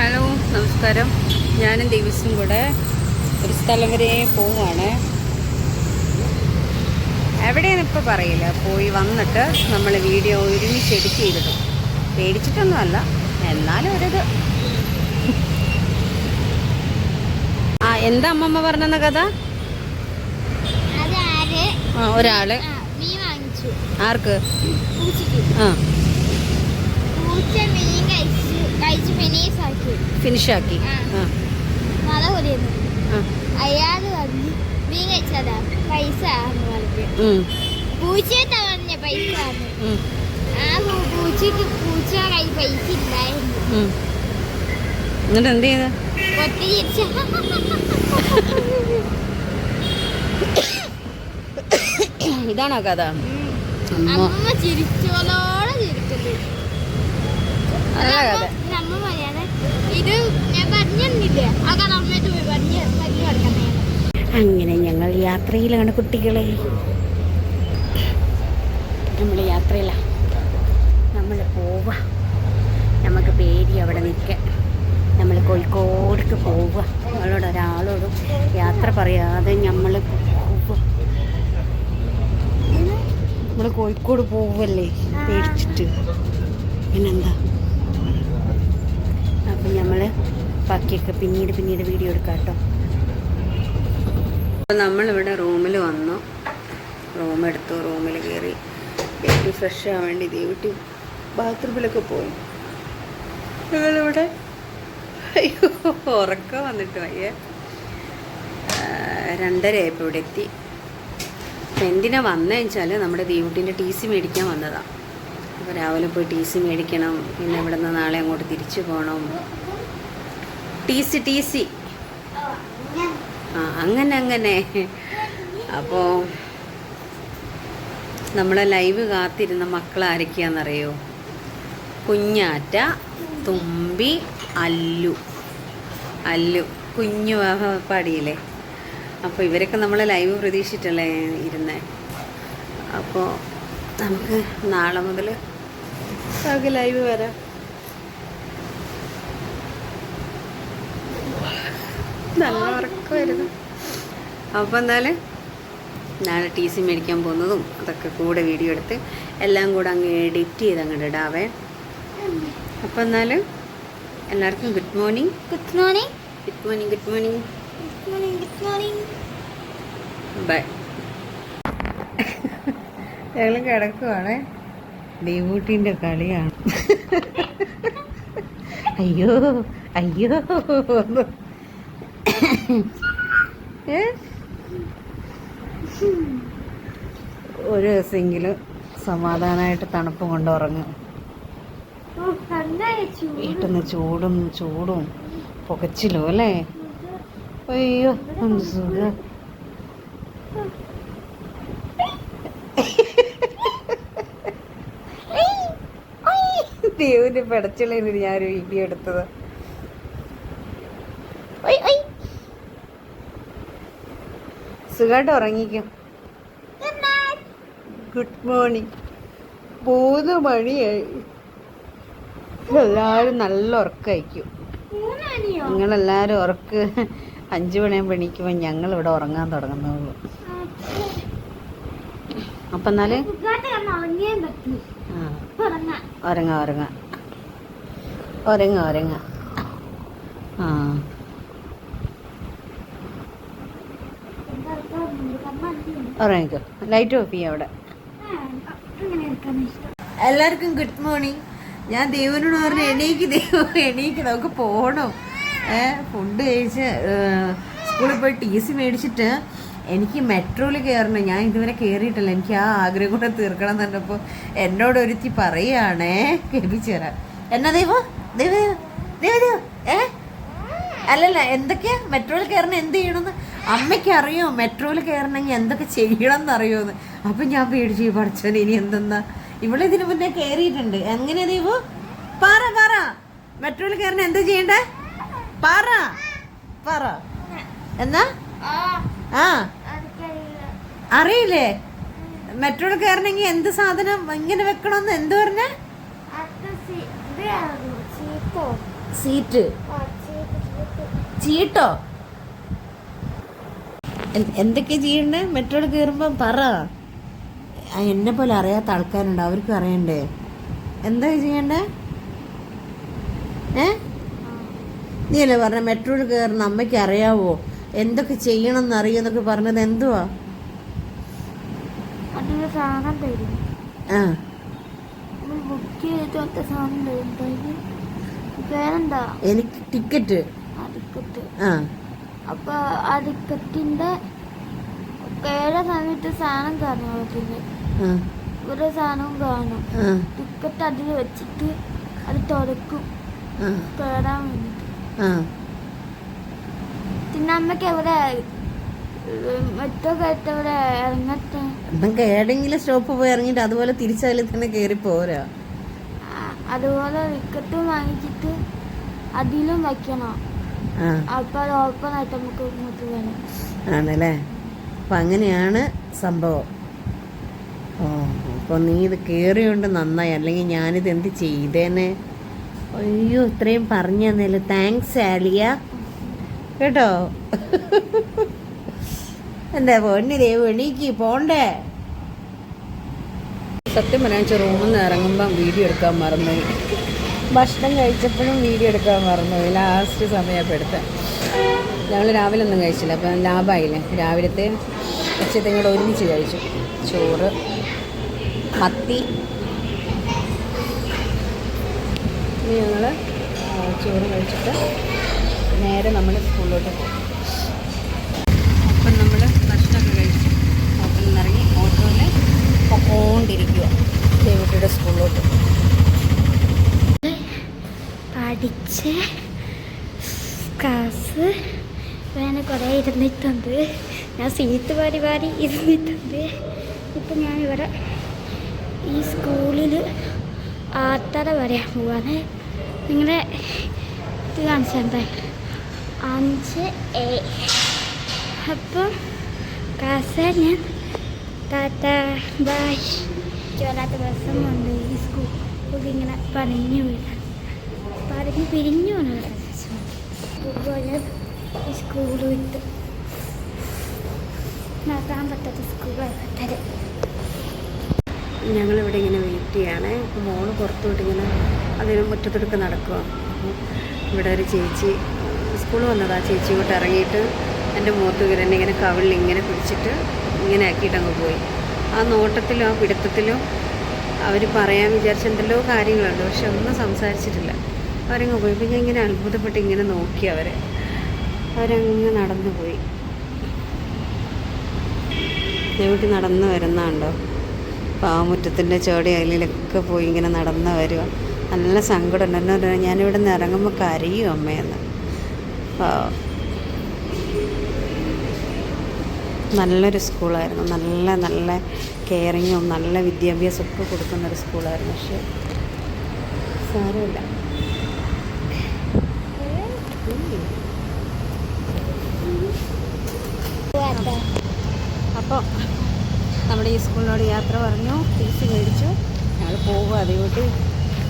Hello നമസ്കാരം. ഞാനും ദേവിസും കൂടെ ഒരു സ്ഥലം വരെ പോവുകയാണ് എവിടെയെന്ന് ഇപ്പോൾ പറയില്ല. പോയി വന്നിട്ട് നമ്മൾ വീഡിയോ ഒരുമിച്ച് എഡിറ്റ് ചെയ്തിടും. പേടിച്ചിട്ടൊന്നുമല്ല എന്നാലും ഒരിത്. ആ എന്താ അമ്മമ്മ പറഞ്ഞെന്ന കഥ? ആ ഒരാൾ. ആർക്ക്? ആ. പൂച്ച മീൻ കഴിച്ച്. ഫിനീസ് ആക്കി. അയാൾ വന്ന് മീൻ കഴിച്ചതാ പൈസ എന്ന് പറഞ്ഞു പറഞ്ഞ പൈസ ആ പൂ- പൂച്ച കൈ പൈസ ഇല്ലായിരുന്നു എന്നിട്ട് എന്ത് ചെയ്ത്? ഒത്തി തിരിച്ച. ഇതാണോ കഥ? അമ്മ ചിരിച്ചോലോടെ ചിരിക്കുന്നു. നല്ല കഥ. ഇത് അമ്മ ഞാൻ ആ പോയി പറഞ്ഞ് പറഞ്ഞു അങ്ങനെ ഞങ്ങൾ യാത്രയിലാണ് കുട്ടികളെ. നമ്മൾ യാത്രയിലാണ് നമ്മൾ പോവുക നമുക്ക് പേടി അവിടെ നിൽക്കുക നമ്മൾ കോഴിക്കോടേക്ക് പോവുക നമ്മളോട് ഒരാളോടും യാത്ര പറയാതെ നമ്മൾ നമ്മൾ കോഴിക്കോട് പോവല്ലേ? പേടിച്ചിട്ട്. പിന്നെന്താ? അപ്പം നമ്മൾ ബാക്കിയൊക്കെ പിന്നീട് പിന്നീട് വീഡിയോ എടുക്കാം കേട്ടോ. അപ്പോൾ നമ്മളിവിടെ റൂമിൽ വന്നു. റൂം എടുത്തു. റൂമിൽ കയറി വീട്ടിൽ ഫ്രഷ് ആവാൻ വേണ്ടി വീട്ടിൽ ബാത്റൂമിലൊക്കെ പോയി. ഞങ്ങളിവിടെ അയ്യോ ഉറക്കം വന്നിട്ട് വയ്യ. രണ്ടര രണ്ടരയായപ്പോൾ ഇവിടെ എത്തി. അപ്പം എന്തിനാ വന്നതെന്ന് വെച്ചാൽ നമ്മുടെ ദീവുട്ടിന്റെ ടി സി മേടിക്കാൻ വന്നതാണ് അപ്പോൾ രാവിലെ പോയി ടി സി മേടിക്കണം പിന്നെ ഇവിടെ നിന്ന് നാളെ അങ്ങോട്ട് തിരിച്ചു പോകണം ടി സി ടി സി. ആ അങ്ങനെ അങ്ങനെ. അപ്പോൾ നമ്മളെ ലൈവ് കാത്തിരുന്ന മക്കൾ ആരൊക്കെയാണെന്നറിയോ കുഞ്ഞാറ്റ തുമ്പി അല്ലു. അല്ലു കുഞ്ഞു പാടിയില്ലേ? അപ്പോൾ ഇവരൊക്കെ നമ്മളെ ലൈവ് പ്രതീക്ഷിച്ചിട്ടല്ലേ ഇരുന്നേ? അപ്പോൾ നമുക്ക് നാളെ മുതൽ നമുക്ക് ലൈവ് വരാം. നല്ല ഉറക്കമായിരുന്നു അപ്പോൾ എന്നാലും നാളെ ടി സി മേടിക്കാൻ പോകുന്നതും അതൊക്കെ കൂടെ വീഡിയോ എടുത്ത് എല്ലാം കൂടെ അങ്ങ് എഡിറ്റ് ചെയ്ത് അങ്ങോട്ട് ഇടാവേ. അപ്പോൾ എന്നാലും എല്ലാവർക്കും good morning good morning good morning good morning good morning good morning bye ഞങ്ങൾ കിടക്കുവാണേ. ദേവൂട്ടിന്റെ കളിയാണ്. അയ്യോ അയ്യോ? ഒരു ദിവസമെങ്കിലും സമാധാനമായിട്ട് തണുപ്പ് കൊണ്ട് ഉറങ്ങും വീട്ടിൽ നിന്ന് ചൂടും ചൂടും പുകച്ചിലോ അല്ലേ? അയ്യോ സുഖം. ദേവിന്റെ പെടച്ചിളിന് ഞാനൊരു വീഡിയോ എടുത്തത്. സുഖമായിട്ട് ഉറങ്ങിക്കും. ഗുഡ് മോർണിംഗ് മൂന്ന് മണിയായി എല്ലാവരും നല്ല ഉറക്കമായിരിക്കും നിങ്ങളെല്ലാവരും ഉറക്ക്. അഞ്ചു മണിയാകുമ്പോൾ എണീക്കുമ്പോൾ ഞങ്ങൾ ഇവിടെ ഉറങ്ങാൻ തുടങ്ങുന്നുള്ളൂ. അപ്പം എന്നാൽ സുഖമായിട്ട് കിടന്ന് ഉറങ്ങിയാൻ പറ്റും ആ ഉറങ്ങാം ഉറങ്ങ. ഉറങ്ങ ഉറങ്ങ. ആ. ലൈറ്റ് ഓഫ് ചെയ്യാം അവിടെ. എല്ലാവർക്കും ഗുഡ് മോർണിംഗ് ഞാൻ ദൈവനോട് പറഞ്ഞു എണീക്ക് ദൈവം എണീക്ക്. നമുക്ക് പോകണം ഏഹ് ഫുഡ് കഴിച്ച് സ്കൂളിൽ പോയി ടി സി മേടിച്ചിട്ട് എനിക്ക് മെട്രോയിൽ കയറണം. ഞാൻ ഇതുവരെ കയറിയിട്ടില്ല. എനിക്ക് ആ ആഗ്രഹം കൂടെ തീർക്കണം എന്ന് പറഞ്ഞപ്പോൾ എന്നോട് ഒരുത്തി പറയുകയാണേ കേൾപ്പിച്ചു തരാം. എന്നാ ദൈവ? ദൈവ ദൈവ ദൈവ ഏ? അല്ലല്ല എന്തൊക്കെയാ? മെട്രോയിൽ കയറണം എന്ത് ചെയ്യണമെന്ന്? അമ്മയ്ക്ക് അറിയോ മെട്രോയിൽ കയറണമെങ്കിൽ എന്തൊക്കെ ചെയ്യണം എന്നറിയോന്ന് അപ്പം ഞാൻ പേടിച്ചു "ഈ പഠിച്ചോനെ ഇനി എന്തെന്നാ? ഇവിടെ ഇതിനു മുന്നേ കയറിയിട്ടുണ്ട്. എങ്ങനെയാ ദീപു പറ പറ. മെട്രോയിൽ കയറണ എന്താ ചെയ്യണ്ടേ? പറ പറ. എന്നാ? ആ. അറിയില്ലേ? മെട്രോയിൽ കയറണമെങ്കിൽ എന്ത് സാധനം ഇങ്ങനെ വെക്കണമെന്ന് എന്ത് പറഞ്ഞ? സീറ്റ്. ചീട്ടോ? എന്തൊക്കെ ചെയ്യണ്ടേ? മെട്രോയിൽ കയറുമ്പം പറ. എന്നെ പോലെ അറിയാത്ത ആൾക്കാരുണ്ട്. അവർക്ക് അറിയണ്ടേ? എന്താ ചെയ്യണ്ടേ? ഏ? നീ അല്ലേ പറഞ്ഞ മെട്രോയിൽ കയറുന്ന അമ്മയ്ക്ക് അറിയാവോ? എന്തൊക്കെ ചെയ്യണം എന്നറിയെന്നൊക്കെ പറഞ്ഞത് എന്തുവാ? സാധനം തരും ബുക്ക് ചെയ്തോത്ത സാധനം തരും പേരെന്താ എനിക്ക് ടിക്കറ്റ് അപ്പൊ ആ ടിക്കറ്റിന്റെ കേടെ സമയത്ത് സാധനം കാണും അവർക്ക് ഒരു സാധനവും കാണും. ടിക്കറ്റ് അതിൽ വെച്ചിട്ട് അത് തുറക്കും. ആ. വേണ്ടിട്ട്. പിന്നെ അമ്മയ്ക്ക് എവിടെ മെറ്റോ കയറ്റ എവിടെ ഇറങ്ങട്ടെ നമുക്ക് ഏതെങ്കിലും സ്റ്റോപ്പ് പോയി ഇറങ്ങിട്ട് അതുപോലെ തിരിച്ചതിൽ തന്നെ കയറി പോരാ. അതുപോലെ വിക്കറ്റ് വാങ്ങിച്ചിട്ട് അതിലും വെക്കണം. അപ്പോൾ ഓപ്പൺ ആയിട്ട് നമുക്ക് ഇങ്ങോട്ട് വേണം ആണല്ലേ? അപ്പം അങ്ങനെയാണ് സംഭവം. ഓ അപ്പോൾ നീ ഇത് കയറിയോണ്ട് നന്നായി. അല്ലെങ്കിൽ ഞാനിത് എന്ത് ചെയ്തേനെ? അയ്യോ ഇത്രയും പറഞ്ഞു തന്നേൽ താങ്ക്സ് ആലിയ. കേട്ടോ? എന്റെ പൊന്നി ദൈവം എണീക്ക് പോണ്ടേ? സത്യം പറയാൻ വെച്ചാൽ റൂമിൽ നിന്ന് ഇറങ്ങുമ്പം വീഡിയോ എടുക്കാൻ മറന്നുപോയി ഭക്ഷണം കഴിച്ചപ്പോഴും വീഡിയോ എടുക്കാൻ മറന്നുപോയി ലാസ്റ്റ് സമയപ്പോൾ എടുത്തത് ഞങ്ങൾ രാവിലെ ഒന്നും കഴിച്ചില്ല. അപ്പം ലാഭമായില്ലേ രാവിലത്തെ ഉച്ചത്തെ കൂടെ ഒരുമിച്ച് കഴിച്ചു. ചോറ് മത്തി. ഞങ്ങൾ ചോറ് കഴിച്ചിട്ട് നേരെ നമ്മൾ സ്കൂളിലോട്ട് പോകും അപ്പം നമ്മൾ ഭക്ഷണമൊക്കെ കഴിച്ച് ഹോട്ടലിൽ നിന്ന് ഇറങ്ങി ഓട്ടോയിൽ പൊക്കോണ്ടിരിക്കുക ദേവിട്ടിയുടെ സ്കൂളിലോട്ട്. പഠിച്ച് ക്ലാസ് വേണം കുറേ ഇരുന്നിട്ടുണ്ട്. ഞാൻ സീറ്റ് വാരി വാരി ഇരുന്നിട്ടുണ്ട്. ഇപ്പം ഞാൻ ഇവിടെ ഈ സ്കൂളിൽ ആത്തറ വരെയാ പോവാണ്. നിങ്ങളെ ഇത് കാണിച്ചാൽ അഞ്ച് എ അപ്പം ക്ലാസ് ഞാൻ ടാറ്റ ബൈ ചോരാത്ത ദിവസം കൊണ്ട് ഈ സ്കൂൾ ഇങ്ങനെ പണിഞ്ഞു വീഴാൻ പറഞ്ഞ് പിരിഞ്ഞു പോണ ഈ സ്കൂൾ വിട്ട് നടക്കാൻ പറ്റാത്ത സ്കൂളാണ് ഞങ്ങളിവിടെ ഇങ്ങനെ വെയിറ്റ് ചെയ്യാണ്. അപ്പോൾ മോൾ പുറത്തോട്ട് ഇങ്ങനെ അതിന് മുറ്റത്തെടുക്ക് നടക്കുക അപ്പോൾ ഇവിടെ ഒരു ചേച്ചി സ്കൂൾ വന്നതാ. ചേച്ചി ഇങ്ങോട്ട് ഇറങ്ങിയിട്ട് എന്റെ മുഖത്ത് ഇങ്ങനെ എന്നെ ഇങ്ങനെ കവിളിൽ ഇങ്ങനെ പിടിച്ചിട്ട് ഇങ്ങനെ ആക്കിയിട്ടങ്ങ് പോയി. ആ നോട്ടത്തിലും പിടുത്തത്തിലും അവർ പറയാൻ വിചാരിച്ച എന്തെല്ലോ കാര്യങ്ങളുണ്ട്. പക്ഷെ ഒന്നും സംസാരിച്ചിട്ടില്ല. അവരങ്ങ് പോയി. പിന്നെ ഇങ്ങനെ അത്ഭുതപ്പെട്ട് ഇങ്ങനെ നോക്കി അവരെ. അവരങ്ങ് നടന്നു പോയി. ദേവട്ടി നടന്നു വരുന്നുണ്ടോ? പാമുറ്റത്തിന്റെ ചോടി അതിലൊക്കെ പോയി ഇങ്ങനെ നടന്നു വരിക നല്ല സങ്കടം ഉണ്ട്. എന്നു പറഞ്ഞാൽ ഞാനിവിടെ നിന്ന് ഇറങ്ങുമ്പോൾ കരയും അമ്മയെന്ന് പാവം. നല്ലൊരു സ്കൂളായിരുന്നു. നല്ല നല്ല കെയറിങ്ങും നല്ല വിദ്യാഭ്യാസം വിദ്യാഭ്യാസമൊക്കെ കൊടുക്കുന്നൊരു സ്കൂളായിരുന്നു. പക്ഷേ സാരമില്ല. അപ്പോൾ നമ്മുടെ ഈ സ്കൂളിനോട് യാത്ര പറഞ്ഞു. ടി സി മേടിച്ചു. ഞങ്ങൾ പോകുക അതുകൊണ്ട്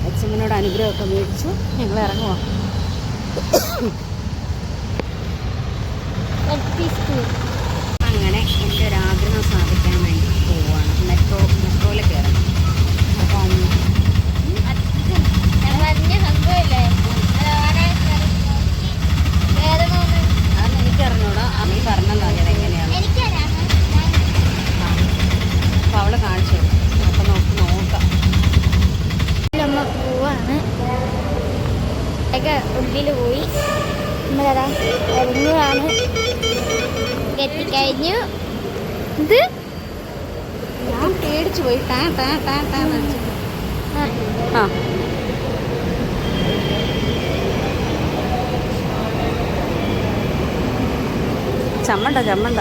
അച്ഛമ്മനോട് അനുഗ്രഹമൊക്കെ മേടിച്ചു. ഞങ്ങൾ ഇറങ്ങുക Thank പി ആ. ചമ്മണ്ട ചമ്മണ്ട.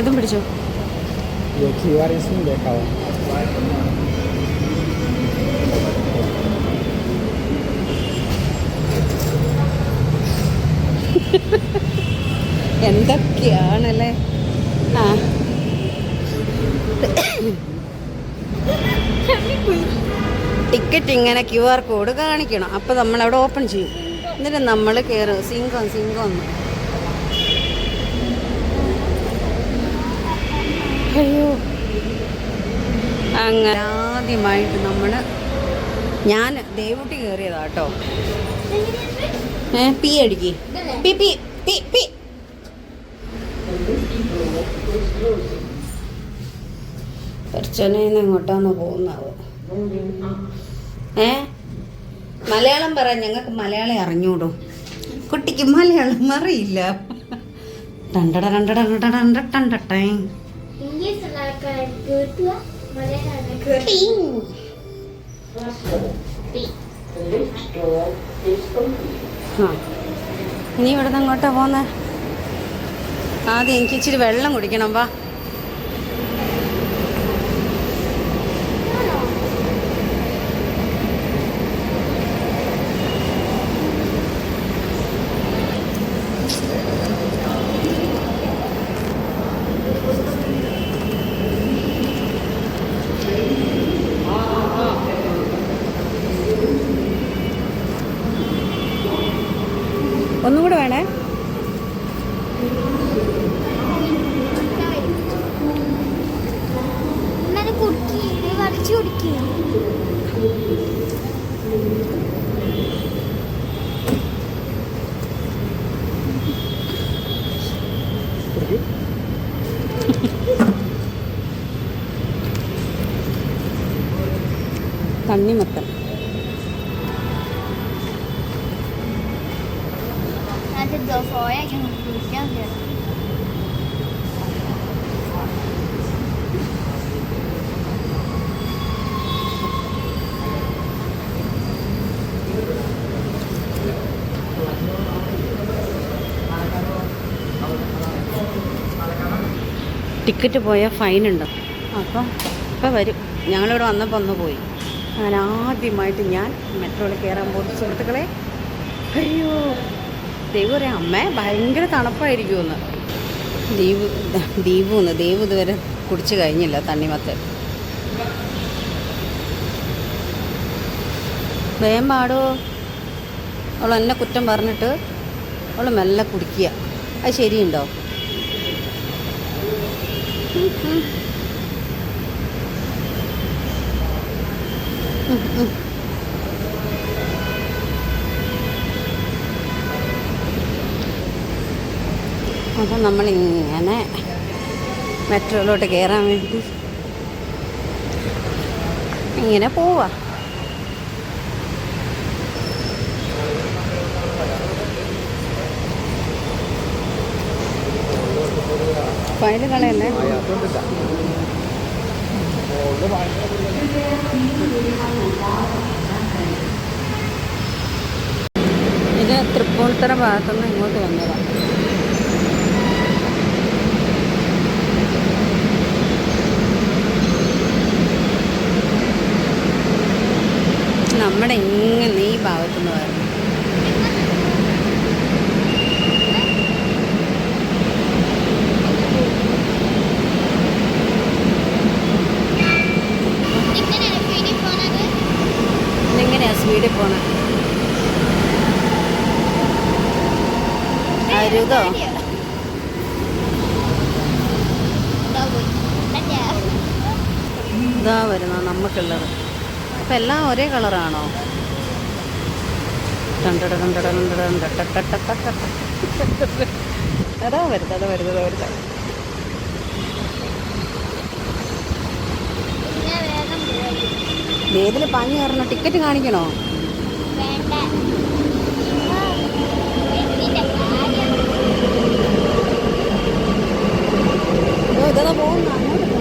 ഇതും പിടിച്ചു? Ha ha ha. എന്തൊക്കെയാണല്ലേ? ടിക്കറ്റ് ഇങ്ങനെ ക്യു ആർ കോഡ് കാണിക്കണം. അപ്പോൾ നമ്മളവിടെ ഓപ്പൺ ചെയ്യും. എന്നിട്ട് നമ്മൾ കയറും സിംഗം സിംഗം അയ്യോ. അങ്ങനെ ആദ്യമായിട്ട് നമ്മൾ ഞാൻ ദേവുട്ടി കയറിയതാട്ടോ ഏ പി അടിക്ക്. പി പി പി പി. പെർച്ചനയിൽ എങ്ങോട്ടാന്ന് പോകുന്നത് ഏ? മലയാളം പറയാൻ ഞങ്ങൾക്ക് മലയാളം അറിഞ്ഞൂടും? കുട്ടിക്ക് മലയാളം അറിയില്ല. രണ്ടട രണ്ടട രണ്ടട രണ്ട ടണ്ടട്ടേ. ഇംഗ്ലീഷ് കേട്ടുക മലയാളം കേട്ടു ആ. ഇനി ഇവിടെ നിന്ന് അങ്ങോട്ടാ പോന്നെ? ആദ്യം എനിക്ക് ഇച്ചിരി വെള്ളം കുടിക്കണം വാ ഒന്നും കൂടെ വേണേ ഇങ്ങനെ കുടിക്കി വലിച്ചു കുടിക്കുക തണ്ണിമത്തൻ അത് സോയൊക്കെ കുടിക്കാൻ കയറും ടിക്കറ്റ് പോയാൽ ഫൈൻ ഉണ്ട്. അപ്പം ഇപ്പം വരും. ഞങ്ങളിവിടെ വന്നപ്പോൾ ഒന്ന് പോയി. അങ്ങനെ ആദ്യമായിട്ട് ഞാൻ മെട്രോയിൽ കയറാൻ പോകുന്ന സുഹൃത്തുക്കളെ അയ്യോ ദൈവം പറയാം അമ്മേ ഭയങ്കര തണുപ്പായിരിക്കുമെന്ന്. ദീപ് ദീപു എന്ന് ദീപ് ഇതുവരെ കുടിച്ച് കഴിഞ്ഞില്ല തണ്ണിമത്തൻ. വേം പാടോ? അവൾ എന്നെ കുറ്റം പറഞ്ഞിട്ട് അവൾ മെല്ലെ കുടിക്കുക. അത് ശരിയുണ്ടോ? അപ്പം നമ്മളിങ്ങനെ മെട്രോയിലോട്ട് കയറാൻ വേണ്ടി ഇങ്ങനെ പോവാ. ഫയൽ കളയല്ലേ ഇത് തൃപ്പൂണിത്തറ ഭാഗത്തുനിന്ന് ഇങ്ങോട്ട് വന്നതാണ് നമ്മുടെ ഇങ്ങനെ ഈ ഭാഗത്തുനിന്ന് വരണം ഇങ്ങനെയാണ് പിടി പോണത് ഇതെങ്ങനെയാ സ്പീഡിൽ പോണ അരുതോ ഇതാ പോയി. അല്ല. ഇതാ വരുന്ന നമുക്കുള്ളത് അപ്പം എല്ലാം ഒരേ കളറാണോ. അതാ വരുന്നത് അതാ വരുന്നത് അതാ വരുന്നത് വേദിൽ പാഞ്ഞു കയറണോ ടിക്കറ്റ് കാണിക്കണോ ഇതാ പോകുന്ന അങ്ങോട്ട് പോ.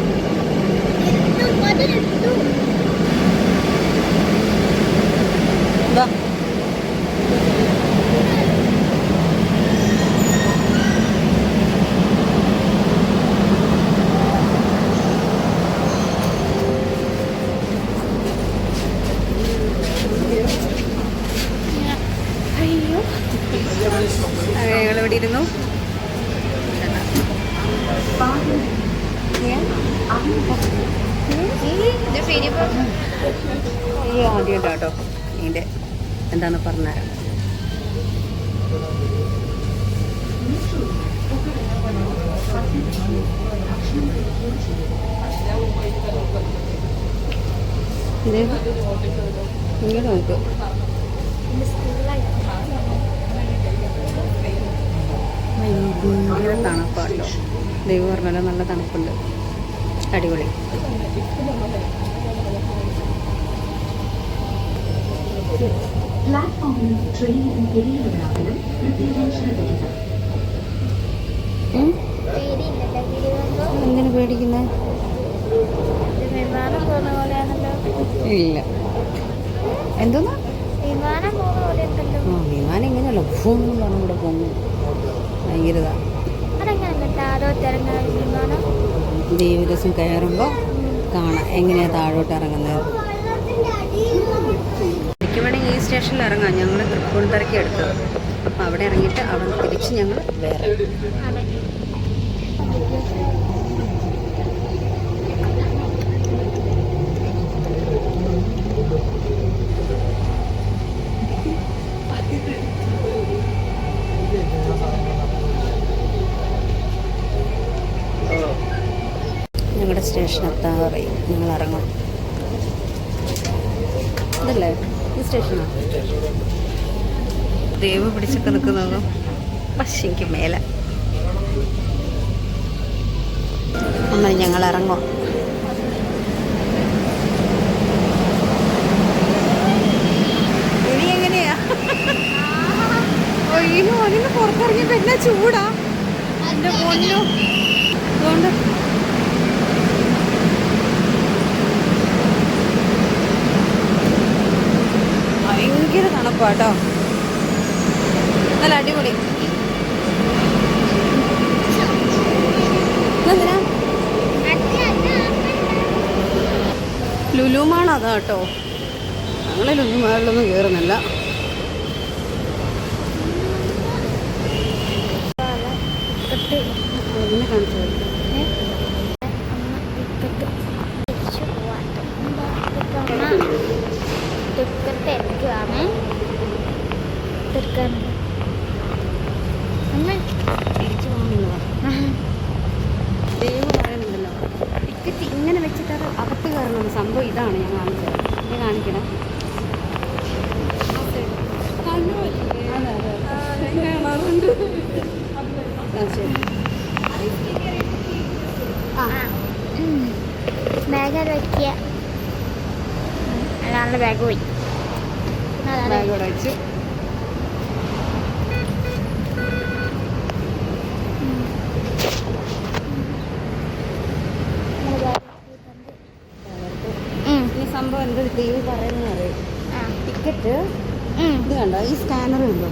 എവിടെ ഇരുന്നു ഈ ആദ്യം കേട്ടോ ഇതിന്റെ എന്താണ് പറഞ്ഞത് ഇങ്ങോട്ട് നോക്കൂ. ഭയങ്കര തണുപ്പാട്ടോ. ദൈവം പറഞ്ഞാലോ നല്ല തണുപ്പുണ്ട്. അടിപൊളി. പ്ലാറ്റ്ഫോമിൽ ട്രെയിനിന് എന്തിനു പേടിക്കുന്നേ? ഇല്ല. എന്തോന്നാ? വിമാനം ഇങ്ങനെയല്ല. ഭൂം എന്ന് പറഞ്ഞ് ഇവിടെ പൊങ്ങും വിമാനം ദേവരസം കയറുമ്പോൾ കാണാം. എങ്ങനെയാണ് താഴോട്ട് ഇറങ്ങുന്നത്? ശരിക്കും വേണമെങ്കിൽ ഈ സ്റ്റേഷനിൽ ഇറങ്ങാം. ഞങ്ങൾ തൃപ്പൂണിത്തറയ്ക്ക് എടുത്തത് അപ്പോൾ അവിടെ ഇറങ്ങിയിട്ട് അവിടെ തിരിച്ച് ഞങ്ങൾ വേറെ. അതെ പറയും. നിങ്ങൾ ഇറങ്ങും അതല്ലേ ഈ സ്റ്റേഷനാ? ദേവ് പിടിച്ചൊക്കെ നിൽക്കുന്നത്? പശിക്ക് മേലെ. എന്നാൽ ഞങ്ങൾ ഇറങ്ങും ഇനി എങ്ങനെയാ? അയ്യോ അതിന് പുറത്തിറങ്ങിയപ്പോ എന്നാ ചൂടാ? എന്റെ പൊന്നു. അതുകൊണ്ട് ഭയങ്കര തണുപ്പാട്ടോ. നല്ല അടിപൊളി. ലുലുമാണ് അതാ കേട്ടോ? ഞങ്ങൾ ലുലുമാളിലൊന്നും കയറുന്നില്ല അതിനെ കാണിച്ചു തരാം. ടിക്കറ്റ് എടുക്കുകയാണ് എടുക്കാൻ അമ്മ തിരിച്ചു പോകാമെന്ന് പറഞ്ഞു. ദൈവം പറയുന്നുണ്ടല്ലോ ടിക്കറ്റ് ഇങ്ങനെ വെച്ചിട്ട് അത് അകത്ത് കയറണം സംഭവം ഇതാണ് ഞാൻ കാണിച്ചത് ഞാൻ കാണിക്കണം അതെ, അതെ. ആ, ശരി. ആ ബാഗ് വെക്കുക അയാളുടെ ബാഗ് പോയി അതാണ് ബാഗ് ഇവിടെ വെച്ചു ഉം. എന്ത് ദൈവം പറയുന്നത്. ടിക്കറ്റ് ഇത് കണ്ടോ? ഈ സ്കാനർ ഉണ്ടോ?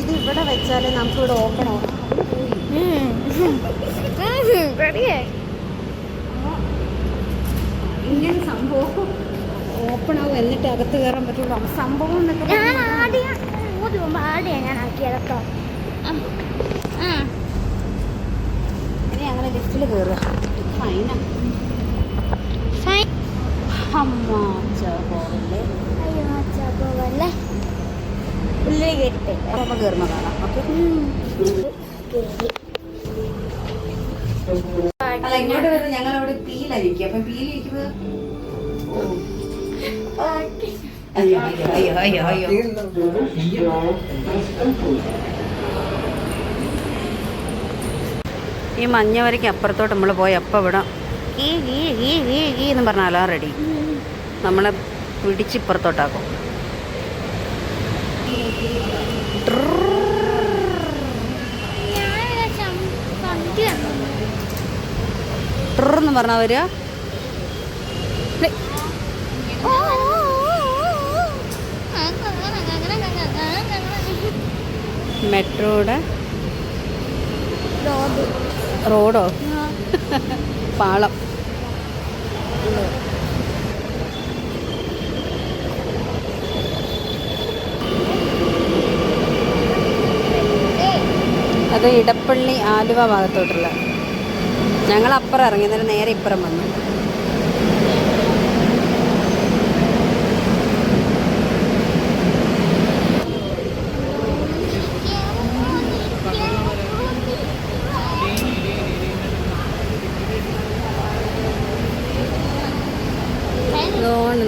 ഇത് ഇവിടെ വെച്ചാലേ നമുക്ക് ഇവിടെ ഓപ്പൺ ഇങ്ങനെ സംഭവം ഓപ്പൺ ആവും എന്നിട്ട് അകത്ത് കയറാൻ പറ്റുള്ളൂ സംഭവം എന്നൊക്കെ ഞാൻ ആടിയാ ഞാൻ ആക്കിയത് കേട്ടോ. ഇനി ഞങ്ങൾ ലിഫ്റ്റിൽ കയറുക ഫൈനാ. അമ്മ പോകല്ലേ അയ്യോ അച്ഛാ പോവല്ലേ? ഉള്ളിൽ കയറിട്ടെ അപ്പോൾ കയറുമ്പോൾ കാണാം. ഓക്കെ? അല്ല ഇങ്ങോട്ട് വരുന്നത് ഞങ്ങൾ അവിടെ പീലായിരിക്കും അപ്പം പീലിരിക്കുമ്പോൾ അയ്യോ അയ്യോ അയ്യോ അയ്യോ അയ്യോ. ഈ മഞ്ഞ വരയ്ക്ക് അപ്പുറത്തോട്ട് നമ്മൾ പോയി. അപ്പം ഇവിടെ ഈ ഈ ഈ ഈ ഈ എന്ന് പറഞ്ഞാലോ റെഡി നമ്മളെ പിടിച്ച് ഇപ്പുറത്തോട്ടാക്കും. ട്രെന്ന് പറഞ്ഞാൽ വരിക. മെട്രോയുടെ റോഡോ. പാളം. അത് ഇടപ്പള്ളി ആലുവ ഭാഗത്തോട്ടുള്ള. ഞങ്ങൾ അപ്പുറം ഇറങ്ങി നേരെ നേരെ ഇപ്പുറം വന്നു.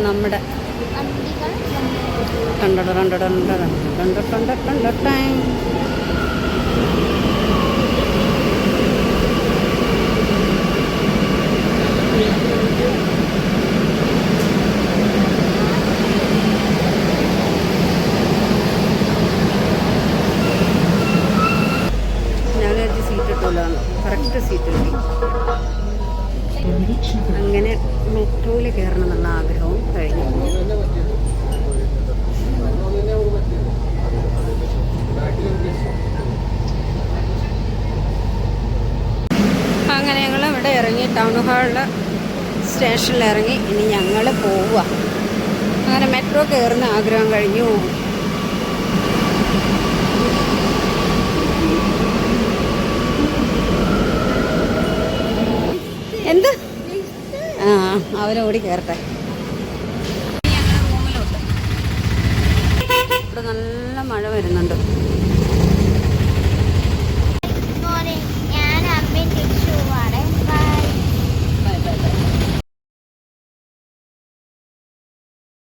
നമ്മുടെ കണ്ടോ കണ്ടോ കണ്ടോ കണ്ടോ കണ്ടോ കണ്ടോ കണ്ടോ കറക്റ്റ് സീറ്റ് കിട്ടി അങ്ങനെ മെട്രോയിൽ കയറണം എന്നുള്ള ആഗ്രഹവും കഴിഞ്ഞു. അങ്ങനെ ഞങ്ങൾ ഇവിടെ ഇറങ്ങി ടൗൺ ഹാളിൽ സ്റ്റേഷനിൽ ഇറങ്ങി. ഇനി ഞങ്ങൾ പോവുക. അങ്ങനെ മെട്രോ കയറുന്ന ആഗ്രഹം കഴിഞ്ഞു. എന്ത്? ആ അവരോടി കയറട്ടെ നല്ല മഴ വരുന്നുണ്ട്.